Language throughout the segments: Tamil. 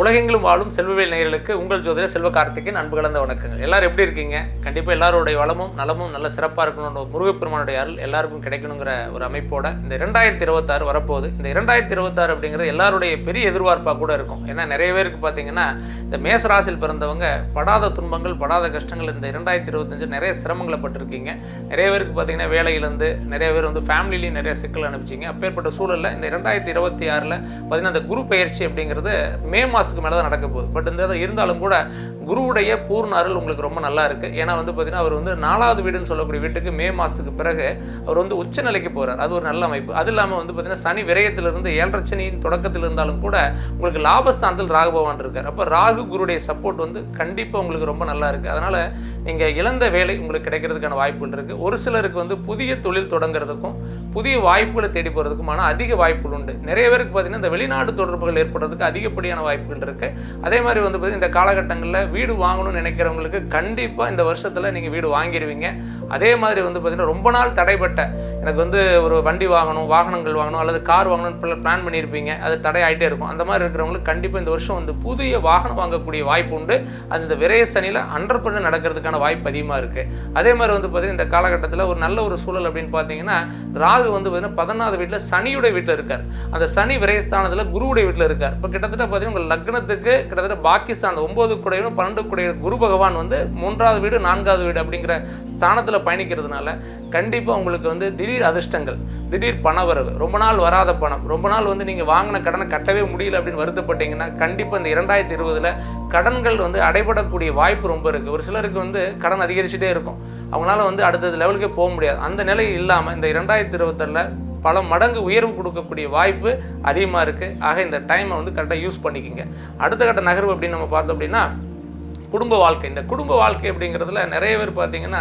உலகெங்கிலும் வாழும் செல்வவேல் நேயர்களுக்கு உங்கள் ஜோதிட செல்வ கார்த்திகேயன் அன்பு கலந்த வணக்கங்கள். எல்லாரும் எப்படி இருக்கீங்க? கண்டிப்பாக எல்லாருடைய வளமும் நலமும் நல்ல சிறப்பாக இருக்கணும்னு முருகப்பெருமானுடைய அருள் எல்லாருக்கும் கிடைக்கணுங்கிற ஒரு அமைப்போட இந்த இரண்டாயிரத்தி இருபத்தாறு வரப்போகுது. இந்த இரண்டாயிரத்தி இருபத்தாறு அப்படிங்கிறது எல்லாருடைய பெரிய எதிர்பார்ப்பாக கூட இருக்கும். ஏன்னா நிறைய பேருக்கு பார்த்தீங்கன்னா இந்த மேச ராசியில் பிறந்தவங்க படாத துன்பங்கள் படாத கஷ்டங்கள் இந்த இரண்டாயிரத்தி இருபத்தஞ்சு நிறைய சிரமங்களை பட்டிருக்கீங்க. நிறைய பேருக்கு பார்த்தீங்கன்னா வேலையிலேருந்து நிறைய பேர் வந்து ஃபேமிலிலையும் நிறைய சிக்கல் அனுப்பிச்சிங்க அப்பேற்பட்ட சூழலில் இந்த இரண்டாயிரத்தி இருபத்தி ஆறில் பார்த்தீங்கன்னா அந்த குரு பயிற்சி அப்படிங்கிறது மே மாதம் மாதத்துக்கு மேலே தான் நடக்க போகுது. பட் இந்த இருந்தாலும் கூட குருவுடைய பூர்ண அருள் உங்களுக்கு ரொம்ப நல்லா இருக்குது ஏன்னா வந்து பார்த்தீங்கன்னா அவர் வந்து நாலாவது வீடுன்னு சொல்லக்கூடிய வீட்டுக்கு மே மாதத்துக்கு பிறகு அவர் வந்து உச்சநிலைக்கு போகிறார் அது ஒரு நல்ல அமைப்பு. அது இல்லாமல் வந்து பார்த்தீங்கன்னா சனி விரயத்திலிருந்து ஏழரை சனியின் தொடக்கத்தில் இருந்தாலும் கூட உங்களுக்கு லாபஸ்தானத்தில் ராகு பகவான் இருக்கார். அப்போ ராகு குருடைய சப்போர்ட் வந்து கண்டிப்பாக உங்களுக்கு ரொம்ப நல்லா இருக்குது அதனால் நீங்கள் இழந்த வேலை உங்களுக்கு கிடைக்கிறதுக்கான வாய்ப்புகள் இருக்குது ஒரு சிலருக்கு வந்து புதிய தொழில் தொடங்குறதுக்கும் புதிய வாய்ப்புகளை தேடி போகிறதுக்குமான அதிக வாய்ப்புகள் உண்டு. நிறைய பேருக்கு பார்த்தீங்கன்னா இந்த வெளிநாட்டு தொடர்புகள் ஏற்படுறதுக்கு அதிகப்படியான வாய்ப்புகள் இருக்குது அதே மாதிரி வந்து பார்த்தீங்கன்னா இந்த காலகட்டங்களில் வீடு வாங்கணும்னு நினைக்கிறவங்களுக்கு கண்டிப்பாக இந்த வருஷத்தில் நீங்கள் வீடு வாங்கிடுவீங்க அதே மாதிரி வந்து பார்த்திங்கன்னா ரொம்ப நாள் தடைப்பட்ட எனக்கு வந்து ஒரு வண்டி வாங்கணும் வாகனங்கள் வாங்கணும் அல்லது கார் வாங்கணும்னு பிளான் பண்ணியிருப்பீங்க. அது தடை ஆகிட்டே இருக்கும். அந்த மாதிரி இருக்கிறவங்களுக்கு கண்டிப்பாக இந்த வருஷம் வந்து புதிய வாகனம் வாங்கக்கூடிய வாய்ப்பு உண்டு. அது இந்த விரைய சனியில் ஹண்ட்ரட் பர்சன்ட் நடக்கிறதுக்கான வாய்ப்பு அதிகமாக இருக்குது அதே மாதிரி வந்து பார்த்தீங்கன்னா இந்த காலகட்டத்தில் ஒரு நல்ல ஒரு சூழல் அப்படின்னு பார்த்தீங்கன்னா ராகு வந்து பார்த்தீங்கன்னா பதினாறு வீட்டில் சனியுடைய வீட்டில் இருக்கார். அந்த சனி விரயஸ்தானத்தில் குருவுடைய வீட்டில் இருக்கார். இப்போ கிட்டத்தட்ட பார்த்தீங்கன்னா உங்கள் லக்னத்துக்கு கிட்டத்தட்ட பாகிஸ்தான் ஒன்பது குடையும் பன்னெண்டு குடைய குரு பகவான் வந்து மூன்றாவது வீடு நான்காவது வீடு அப்படிங்கிற ஸ்தானத்தில் பயணிக்கிறதுனால கண்டிப்பாக உங்களுக்கு வந்து திடீர் அதிர்ஷ்டங்கள் திடீர் பணவரவு ரொம்ப நாள் வராத பணம் ரொம்ப நாள் வந்து நீங்கள் வாங்கின கடனை கட்டவே முடியல அப்படின்னு வருத்தப்பட்டீங்கன்னா கண்டிப்பாக இந்த இரண்டாயிரத்தி இருபதில் கடன்கள் வந்து அடைபடக்கூடிய வாய்ப்பு ரொம்ப இருக்குது ஒரு சிலருக்கு வந்து கடன் அதிகரிச்சுட்டே இருக்கும். அவங்களால வந்து அடுத்தது லெவலுக்கே போக முடியாது. அந்த நிலை இல்லாமல் இந்த இரண்டாயிரத்தி இருபத்தரில் பல மடங்கு உயர்வு கொடுக்கக்கூடிய வாய்ப்பு அதிகமாக இருக்குது ஆக இந்த டைமை வந்து கரெக்டாக யூஸ் பண்ணிக்கோங்க. அடுத்த கட்ட நகர்வு அப்படின்னு நம்ம பார்த்தோம் அப்படின்னா குடும்ப வாழ்க்கை. இந்த குடும்ப வாழ்க்கை அப்படிங்கிறதுல நிறைய பேர் பார்த்தீங்கன்னா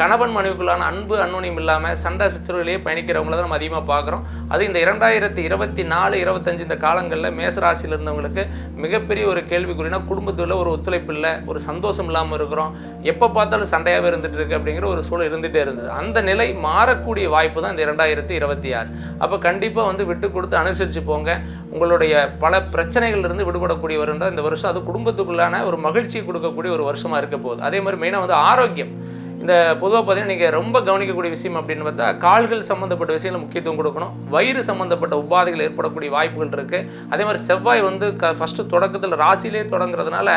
கணவன் மனைவிக்குள்ளான அன்பு அன்னுணியம் இல்லாமல் சண்டை சச்சரவுலேயே பயணிக்கிறவங்கள தான் நம்ம அதிகமாக பார்க்குறோம். அது இந்த இரண்டாயிரத்தி இருபத்தி நாலு இருபத்தஞ்சு இந்த காலங்களில் மேசராசியில் இருந்தவங்களுக்கு மிகப்பெரிய ஒரு கேள்விக்குறினா குடும்பத்தில் ஒரு ஒத்துழைப்பு இல்லை ஒரு சந்தோஷம் இல்லாமல் இருக்கிறோம். எப்போ பார்த்தாலும் சண்டையாகவே இருந்துட்டு இருக்கு அப்படிங்கிற ஒரு சூழல் இருந்துகிட்டே இருந்தது. அந்த நிலை மாறக்கூடிய வாய்ப்பு தான் இந்த இரண்டாயிரத்தி இருபத்தி ஆறு. அப்போ கண்டிப்பாக வந்து விட்டு கொடுத்து அனுசரித்து போங்க. உங்களுடைய பல பிரச்சனைகள்லேருந்து விடுபடக்கூடிய வருன்றால் இந்த வருஷம் அது குடும்பத்துக்குள்ளான ஒரு மகிழ்ச்சி கொடுக்கக்கூடிய ஒரு வருஷமாக இருக்க போகுது. அதே மாதிரி மெயினாக வந்து ஆரோக்கியம். இந்த பொதுவாக பார்த்தீங்கன்னா நீங்கள் ரொம்ப கவனிக்கக்கூடிய விஷயம் அப்படின்னு பார்த்தா கால்கள் சம்மந்தப்பட்ட விஷயங்கள் முக்கியத்துவம் கொடுக்கணும். வயிறு சம்மந்தப்பட்ட உபாதைகள் ஏற்படக்கூடிய வாய்ப்புகள் இருக்குது அதே மாதிரி செவ்வாய் வந்து க ஃபஸ்ட்டு தொடக்கத்தில் ராசியிலே தொடங்குறதுனால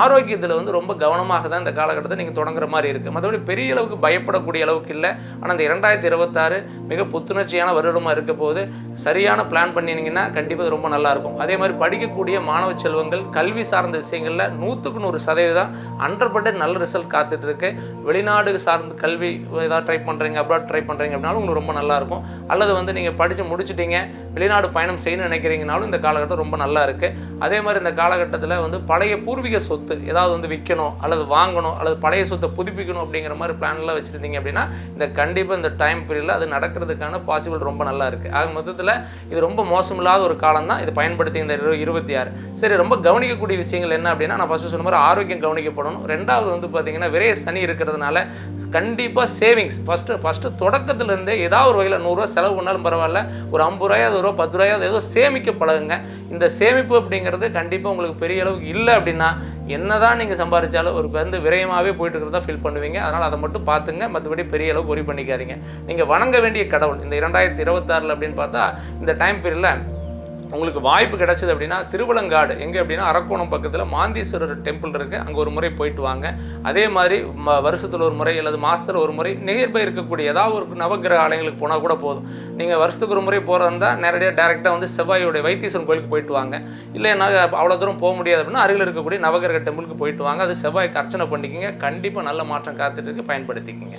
ஆரோக்கியத்தில் வந்து ரொம்ப கவனமாக தான் இந்த காலகட்டத்தை நீங்கள் தொடங்குற மாதிரி இருக்குது மற்றபடி பெரிய அளவுக்கு பயப்படக்கூடிய அளவுக்கு இல்லை. ஆனால் இந்த இரண்டாயிரத்தி இருபத்தாறு மிக புத்துணர்ச்சியான வருடமாக இருக்க போது சரியான பிளான் பண்ணினீங்கன்னா கண்டிப்பாக ரொம்ப நல்லாயிருக்கும் அதே மாதிரி படிக்கக்கூடிய மாணவ செல்வங்கள் கல்வி சார்ந்த விஷயங்களில் நூற்றுக்கு நூறு சதவீதம் ஹண்ட்ரட் நல்ல ரிசல்ட் காத்துட்ருக்கு வெளிநாடு வெளிநாடு சார்ந்த கல்வி ஏதாவது ட்ரை பண்ணுறீங்க அப்ராட் ட்ரை பண்ணுறீங்க அப்படின்னாலும் உங்களுக்கு ரொம்ப நல்லாயிருக்கும் அல்லது வந்து நீங்கள் படித்து முடிச்சிட்டீங்க வெளிநாடு பயணம் செய்யணும்னு நினைக்கிறீங்கனாலும் இந்த காலகட்டம் ரொம்ப நல்லா இருக்குது அதே மாதிரி இந்த காலகட்டத்தில் வந்து பழைய பூர்வீக சொத்து ஏதாவது வந்து விற்கணும் அல்லது வாங்கணும் அல்லது பழைய சொத்தை புதுப்பிக்கணும் அப்படிங்கிற மாதிரி பிளான்லாம் வச்சுருந்தீங்க அப்படின்னா இந்த கண்டிப்பாக இந்த டைம் பீரியடில் அது நடக்கிறதுக்கான பாசிபிள் ரொம்ப நல்லா இருக்குது ஆக மொத்தத்தில் இது ரொம்ப மோசமில்லாத ஒரு காலம் தான் இது பயன்படுத்தி இந்த இருபத்தி ஆறு. சரி ரொம்ப கவனிக்கக்கூடிய விஷயங்கள் என்ன அப்படின்னா நான் ஃபஸ்ட்டு சொன்ன மாதிரி ஆரோக்கியம் கவனிக்கப்படணும். ரெண்டாவது வந்து பார்த்தீங்கன்னா விரைய சனி இருக்கிறதுனால கண்டிப்பாக சேவிங்ஸ் ஃபஸ்ட்டு ஃபஸ்ட்டு தொடக்கத்துலேருந்தே ஏதாவது ஒரு வகையில் நூறுரூவா செலவு பண்ணாலும் பரவாயில்ல. ஒரு ஐம்பது ரூபாயாவது ரூபா பத்து ரூபாயாவது ஏதோ சேமிக்க பழகுங்க. இந்த சேமிப்பு அப்படிங்கிறது கண்டிப்பாக உங்களுக்கு பெரிய அளவுக்கு இல்லை அப்படின்னா என்னதான் நீங்கள் சம்பாதிச்சாலும் ஒரு வந்து விரயமாகவே போயிட்டு இருக்கிறதா ஃபீல் பண்ணுவீங்க. அதனால் அதை மட்டும் பார்த்துங்க. மற்றபடி பெரிய அளவுக்கு ஒரி பண்ணிக்காதீங்க. நீங்கள் வணங்க வேண்டிய கடவுள் இந்த இரண்டாயிரத்தி இருபத்தாறில் அப்படின்னு பார்த்தா இந்த டைம் பீரியடில் உங்களுக்கு வாய்ப்பு கிடைச்சது அப்படின்னா திருவலங்காடு. எங்கே அப்படின்னா அரக்கோணம் பக்கத்தில் மாந்தீஸ்வரர் டெம்பிள் இருக்குது அங்கே ஒரு முறை போயிட்டு வாங்க. அதே மாதிரி ம வருஷத்தில் ஒரு முறை அல்லது மாதத்தில் ஒரு முறை நியர்பை இருக்கக்கூடிய ஏதாவது ஒரு நவகிரக ஆலயங்களுக்கு போனால் கூட போதும். நீங்கள் வருஷத்துக்கு ஒரு முறை போகிறதா நேரடியாக டேரெக்டாக வந்து செவ்வாயோடைய வைத்தீஸ்வரன் கோயிலுக்கு போயிட்டு வாங்க. இல்லை என்ன அவ்வளோ தூரம் போக முடியாது அப்படின்னா அருகில் இருக்கக்கூடிய நவகிரக டெம்பிளுக்கு போயிட்டு வாங்க. அது செவ்வாய்க்கு அர்ச்சனை பண்ணிக்கிங்க. கண்டிப்பாக நல்ல மாற்றம் காத்துட்டு இருக்கு. பயன்படுத்திக்கிங்க.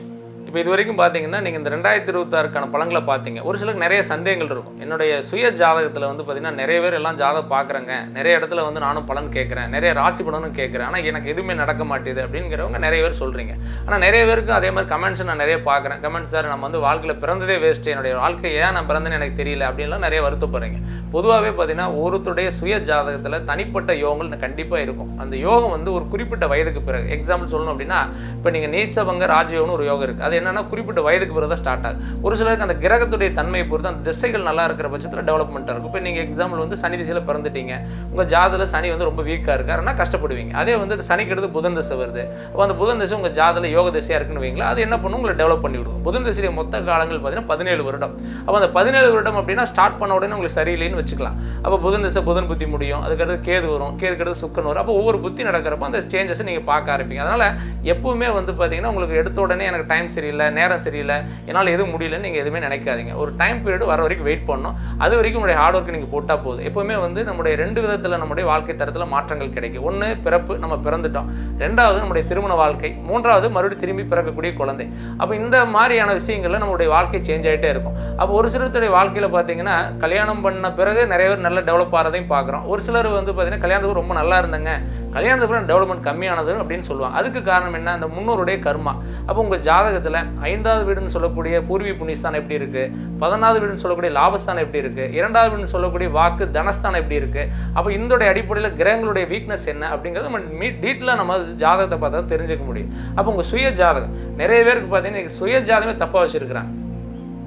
இப்போ இது வரைக்கும் பார்த்தீங்கன்னா நீங்கள் இந்த ரெண்டாயிரத்தி இருபத்தாறுக்கான பழங்களை பார்த்தீங்க. ஒரு சிலருக்கு நிறைய சந்தேகங்கள் இருக்கும். என்னுடைய சுய ஜாதகத்தில் வந்து பார்த்தீங்கன்னா நிறைய பேர் எல்லாம் ஜாதகம் பார்க்குறேங்க. நிறைய இடத்துல வந்து நானும் பலன் கேட்குறேன். நிறைய ராசி பலனும் கேட்குறேன். ஆனால் எனக்கு எதுவுமே நடக்க மாட்டேது அப்படிங்கிறவங்க நிறைய பேர் சொல்கிறீங்க ஆனால் நிறைய பேருக்கு அதே மாதிரி கமெண்ட்ஸ் நான் நிறைய பார்க்குறேன். கமெண்ட்ஸ் சார் நம்ம வந்து வாழ்க்கையில் பிறந்ததே வேஸ்ட்டு என்னுடைய வாழ்க்கை ஏன் நான் பிறந்தேன்னு எனக்கு தெரியல. அப்படின்லாம் நிறைய வருத்தப்படுறீங்க. பொதுவாகவே பார்த்தீங்கன்னா ஒருத்தருடைய சுய ஜாதகத்தில் தனிப்பட்ட யோகங்கள் கண்டிப்பாக இருக்கும். அந்த யோகம் வந்து ஒரு குறிப்பிட்ட வயதுக்கு பிறகு எக்ஸாம்பிள் சொல்லணும் அப்படின்னா இப்போ நீங்கள் நீச்சவங்க ராஜயோகம்னு ஒரு யோகம் இருக்குது அது என்னன்னா குறிப்பிட்ட வயதுக்கு பிறகு தான் ஸ்டார்ட் ஆகும் ஒரு சிலருக்கு அந்த கிரகத்துடைய தன்மையை பொறுத்து அந்த திசைகள் நல்லா இருக்கிற பட்சத்தில் டெவலப்மெண்ட்டாக இருக்கும். இப்போ நீங்கள் எக்ஸாம்பிள் வந்து சனி திசையில் பிறந்துட்டீங்க. உங்கள் ஜாதில் சனி வந்து ரொம்ப வீக்காக இருக்காருன்னா கஷ்டப்படுவீங்க. அதே வந்து சனிக்கு அடுத்து புதன் திசை வருது. அப்போ அந்த புதன் திசை உங்கள் ஜாதில் யோக திசையாக இருக்குன்னு வைங்களா அது என்ன பண்ணும்? உங்களை டெவலப் பண்ணி விடுவோம் புதன் திசையுடைய மொத்த காலங்கள் பார்த்தீங்கன்னா பதினேழு வருடம். அப்போ அந்த பதினேழு வருடம் அப்படின்னா ஸ்டார்ட் பண்ண உடனே உங்களுக்கு சரியில்லைன்னு வச்சுக்கலாம். அப்போ புதன் திசை புதன் புத்தி முடியும். அதுக்கடுத்து கேது வரும். கேது அடுத்து சுக்கன் வரும். அப்போ ஒவ்வொரு புத்தி நடக்கிறப்ப அந்த சேஞ்சஸை நீங்கள் பார்க்க ஆரம்பிங்க அதனால் எப்பவுமே வந்து பார்த்தீங்கன்னா உங்களுக்கு எடுத்த உடனே எனக்கு டைம் சரி சரியில்லை நேரம் சரியில்லை என்னால் எதுவும் முடியலன்னு நீங்கள் எதுவுமே நினைக்காதீங்க. ஒரு டைம் பீரியட் வர வரைக்கும் வெயிட் பண்ணணும். அது வரைக்கும் உங்களுடைய ஹார்ட் ஒர்க் நீங்கள் போட்டால் போதும். எப்போவுமே வந்து நம்முடைய ரெண்டு விதத்தில் நம்முடைய வாழ்க்கை தரத்தில் மாற்றங்கள் கிடைக்கும். ஒன்று பிறப்பு நம்ம பிறந்துட்டோம். ரெண்டாவது நம்முடைய திருமண வாழ்க்கை. மூன்றாவது மறுபடியும் திரும்பி பிறக்கக்கூடிய குழந்தை. அப்போ இந்த மாதிரியான விஷயங்களில் நம்மளுடைய வாழ்க்கை சேஞ்ச் ஆகிட்டே இருக்கும். அப்போ ஒரு சிலருடைய வாழ்க்கையில் பார்த்தீங்கன்னா கல்யாணம் பண்ண பிறகு நிறைய பேர் நல்ல டெவலப் ஆகிறதையும் பார்க்குறோம் ஒரு சிலர் வந்து பார்த்தீங்கன்னா கல்யாணத்துக்கு ரொம்ப நல்லா இருந்தாங்க. கல்யாணத்துக்கு டெவலப்மெண்ட் கம்மியானது அப்படின்னு சொல்லுவாங்க. அதுக்கு காரணம் என்ன? அந்த முன்னோருடைய கர்மா. அப்போ உங்கள் ஜாதகத்தில் ஐந்தாவது வீடுன்னு சொல்லக்கூடிய பூர்வீ புண்ணியஸ்தானம் எப்படி இருக்குது பதினாவது வீடுன்னு சொல்லக்கூடிய லாபஸ்தானம் எப்படி இருக்குது இரண்டாவது வீடுன்னு சொல்லக்கூடிய வாக்கு தனஸ்தானம் எப்படி இருக்குது அப்போ இந்தோடைய அடிப்படையில் கிரகங்களுடைய வீக்னஸ் என்ன அப்படிங்கிறது நம்ம மீ டீட்டெயிலாக நம்ம ஜாதகத்தை பார்த்தா தான் தெரிஞ்சுக்க முடியும். அப்போ உங்கள் சுய ஜாதகம் நிறைய பேருக்கு பார்த்தீங்கன்னா சுய ஜாதகமே தப்பாக வச்சுருக்கிறாங்க.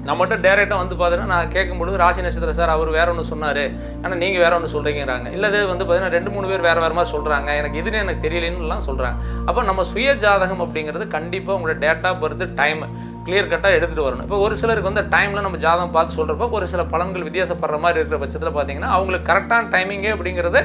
நம்மகிட்ட டேரெக்டாக வந்து பார்த்தீங்கன்னா நான் கேட்கும்பொழுது ராசி நட்சத்திரம் சார் அவர் வேற ஒன்று சொன்னார். ஆனால் நீங்கள் வேற ஒன்று சொல்கிறீங்கிறாங்க இல்லை வந்து பார்த்தீங்கன்னா ரெண்டு மூணு பேர் வேறு வேறு மாதிரி சொல்கிறாங்க எனக்கு இதுன்னு எனக்கு தெரியலன்னுலாம் சொல்கிறாங்க அப்போ நம்ம சுய ஜாதகம் அப்படிங்கிறது கண்டிப்பாக உங்களோட டேட்டா பர்த் டைம் கிளியர் கட்டாக எடுத்துகிட்டு வரணும். இப்போ ஒரு சிலருக்கு வந்து டைமில் நம்ம ஜாதகம் பார்த்து சொல்கிறப்போ ஒரு சில பலன்கள் வித்தியாசப்படுற மாதிரி இருக்கிற பட்சத்தில் பார்த்தீங்கன்னா அவங்களுக்கு கரெக்டான டைமிங்கே அப்படிங்கிறது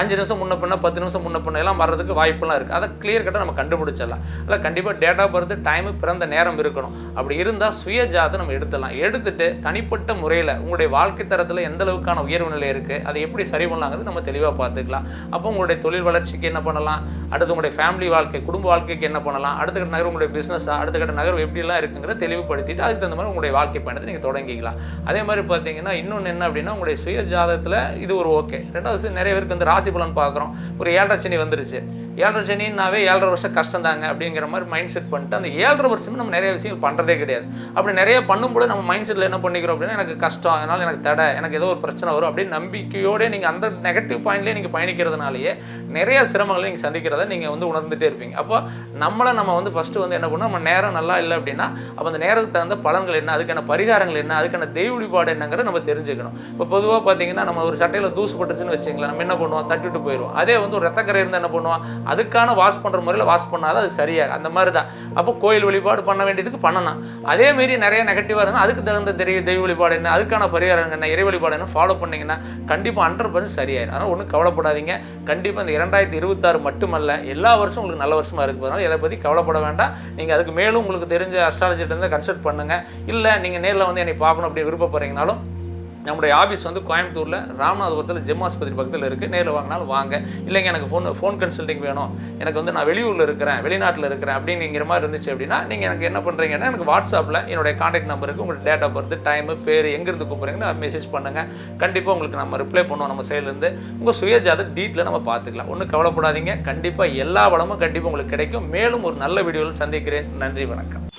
அஞ்சு நிமிஷம் முன்ன பண்ண பத்து நிமிஷம் முன்ன பண்ண எல்லாம் வர்றதுக்கு வாய்ப்புலாம் இருக்குது அதை கிளியர் கட்டாக நம்ம கண்டுபிடிச்சிடலாம். அதில் கண்டிப்பாக டேட்டா பர்த் டைமு பிறந்த நேரம் இருக்கணும். அப்படி இருந்தால் சுய ஜாதகம் நம்ம எடுத்துடலாம். எடுத்துட்டு தனிப்பட்ட முறையில் உங்களுடைய வாழ்க்கை தரத்தில் எந்த அளவுக்கான உயர்வு நிலை இருக்குது அதை எப்படி சரி பண்ணலாங்கிறது நம்ம தெளிவாக பார்த்துக்கலாம். அப்போ உங்களுடைய தொழில் வளர்ச்சிக்கு என்ன பண்ணலாம்? அடுத்து உங்களுடைய ஃபேமிலி வாழ்க்கை குடும்ப வாழ்க்கைக்கு என்ன பண்ணலாம்? அடுத்த கட்ட நகர் உங்களுடைய பிஸ்னஸாக அடுத்த கட்ட நகர் எப்படிலாம் இருக்குங்கிறத தெளிவுபடுத்திட்டு அதுக்கு தகுந்த மாதிரி உங்களுடைய வாழ்க்கை பயணத்தை நீங்கள் தொடங்கிக்கலாம். அதே மாதிரி பார்த்தீங்கன்னா இன்னொன்று என்ன அப்படின்னா உங்களுடைய சுய ஜாதகத்தில் இது ஒரு ஓகே ரெண்டாவது நிறைய பேருக்கு வந்து ராசி பலன் பார்க்குறோம். ஒரு ஏழரை சனி வந்துருச்சு. ஏழரை சனின்னாவே ஏழரை வருஷம் கஷ்டம் தாங்க அப்படிங்கிற மாதிரி மைண்ட் செட் பண்ணிட்டு அந்த ஏழரை வருஷமே நம்ம நிறைய விஷயங்கள் பண்ணுறதே கிடையாது. அப்படி நிறைய பண்ணும்போது நம்ம மைண்ட் செட்டில் என்ன பண்ணிக்கிறோம் அப்படின்னா எனக்கு கஷ்டம் அதனால் எனக்கு தடை எனக்கு ஏதோ ஒரு பிரச்சனை வரும் அப்படின்னு நம்பிக்கையோட நீங்கள் அந்த நெகட்டிவ் பாயிண்ட்லேயே நீங்கள் பயணிக்கிறதுனாலேயே நிறைய சிரமங்களை நீங்கள் சந்திக்கிறத நீங்கள் வந்து உணர்ந்துகிட்டே இருப்பீங்க. அப்போ நம்மளை நம்ம வந்து ஃபஸ்ட்டு வந்து என்ன பண்ணோம் நம்ம நேரம் நல்லா இல்லை அப்படின்னா அப்போ அந்த நேரத்துக்கு தகுந்த பலன்கள் என்ன அதுக்கான பரிகாரங்கள் என்ன அதுக்கான தெய்வ வழிபாடு என்னங்கிறத நம்ம தெரிஞ்சுக்கணும். இப்போ பொதுவாக பார்த்தீங்கன்னா நம்ம ஒரு சட்டையில் தூசு பட்டுச்சுன்னு வச்சுங்களேன் நம்ம என்ன பண்ணுவோம்? தட்டிட்டு போயிடுவோம். அதே வந்து ஒரு ரத்தக்கரை இருந்தால் என்ன பண்ணுவோம்? அதுக்கான வாஷ் பண்ணுற முறையில் வாஷ் பண்ணாதான் அது சரியாக அந்த மாதிரி தான் அப்போ கோயில் வழிபாடு பண்ண வேண்டியதுக்கு பண்ணலாம். அதே மாரி நிறைய நெகட்டிவாக இருந்தால் அதுக்கு தகுந்த தெரிய தெய்வ வழிபாடு என்ன அதுக்கான பரிகாரம் என்ன இறை வழிபாடு என்ன ஃபாலோ பண்ணிங்கன்னா கண்டிப்பாக ஹண்ட்ரட் பர்சன்ட் சரியாயிடும் அதனால் ஒன்றும் கவலைப்படாதீங்க. கண்டிப்பாக இந்த இரண்டாயிரத்தி இருபத்தாறு மட்டுமல்ல எல்லா வருஷம் உங்களுக்கு நல்ல வருஷமாக இருக்குது அதனால் இதை பற்றி கவலைப்பட வேண்டாம். நீங்கள் அதுக்கு மேலும் உங்களுக்கு தெரிஞ்ச அஸ்ட்ராலஜிட்ட இருந்தால் கன்சல்ட் பண்ணுங்கள் இல்லை நீங்கள் நேரில் வந்து என்னை பார்க்கணும் அப்படின்னு விருப்பப்படுறீங்கனாலும் நம்முடைய ஆஃபீஸ் வந்து கோயம்புத்தூரில் ராமநாதபுரத்தில் ஜெம் ஆஸ்பத்திரி பக்கத்தில் இருக்குது நேரில் வாங்கினாலும் வாங்க. இல்லைங்க எனக்கு ஃபோன் ஃபோன் கன்சல்டிங் வேணும். எனக்கு வந்து நான் வெளியூரில் இருக்கிறேன் வெளிநாட்டில் இருக்கிறேன் அப்படிங்கிற மாதிரி இருந்துச்சு அப்படின்னா நீங்கள் எனக்கு என்ன பண்ணுறீங்கன்னா எனக்கு வாட்ஸ்அப்பில் என்னுடைய காண்டாக்ட் நம்பருக்கு உங்களோட டேட் ஆஃப் பர்த் டைமு பேர் எங்கேருந்து கூப்பிட்றீங்கன்னு மெசேஜ் பண்ணுங்கள் கண்டிப்பாக உங்களுக்கு நம்ம ரிப்ளை பண்ணுவோம் நம்ம சைட்லேருந்து உங்கள் சுயஜாத டீட்டில் நம்ம பார்த்துக்கலாம் ஒன்றும் கவலைப்படாதீங்க. கண்டிப்பாக எல்லா வளமும் கண்டிப்பாக உங்களுக்கு கிடைக்கும். மேலும் ஒரு நல்ல வீடியோவில் சந்திக்கிறேன். நன்றி வணக்கம்.